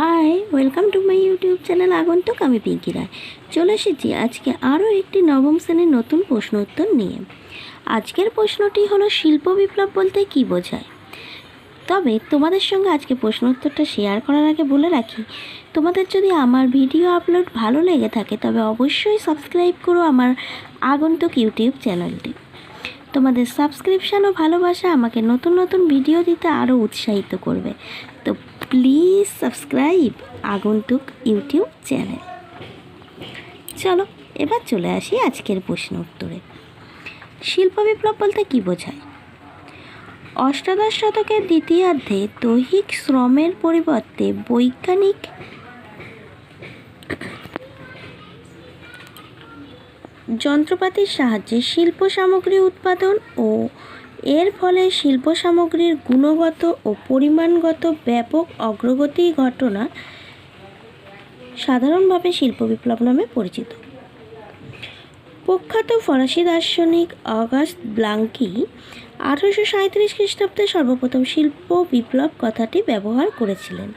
Hi, welcome to my YouTube channel আগন্তুক আমি পিঙ্কি রায়। চলে এসেছি আজকে আরও একটি নবম শ্রেণির নতুন প্রশ্ন উত্তর নিয়ে। আজকের প্রশ্নটি হলো, শিল্প বিপ্লব বলতে কী বোঝায়? তবে তোমাদের সঙ্গে আজকে প্রশ্ন উত্তরটা শেয়ার করার আগে বলে রাখি, তোমাদের যদি আমার ভিডিও আপলোড ভালো লেগে থাকে, তবে অবশ্যই সাবস্ক্রাইব করো আমার আগন্তুক ইউটিউব চ্যানেলটি। তোমাদের সাবস্ক্রিপশান ও ভালোবাসা আমাকে নতুন নতুন ভিডিও দিতে আরও উৎসাহিত করবে। তো প্লিজ সাবস্ক্রাইব আগন্তুক ইউটিউব চ্যানেল। চলো, এবার চলে আসি আজকের প্রশ্ন উত্তরে। শিল্প বিপ্লব বলতে কী বোঝায়? অষ্টাদশ শতকের দ্বিতীয়ার্ধে দৈহিক শ্রমের পরিবর্তে বৈজ্ঞানিক যন্ত্রপাতির সাহায্যে শিল্প সামগ্রী উৎপাদন ও এর ফলে শিল্প সামগ্রীর গুণগত ও পরিমাণগত ব্যাপক অগ্রগতি ঘটনা সাধারণভাবে শিল্প বিপ্লব নামে পরিচিত। প্রখ্যাত ফরাসি দার্শনিক অগাস্ট ব্লাঙ্কি আঠারোশো সাঁত্রিশ খ্রিস্টাব্দে সর্বপ্রথম শিল্প বিপ্লব কথাটি ব্যবহার করেছিলেন।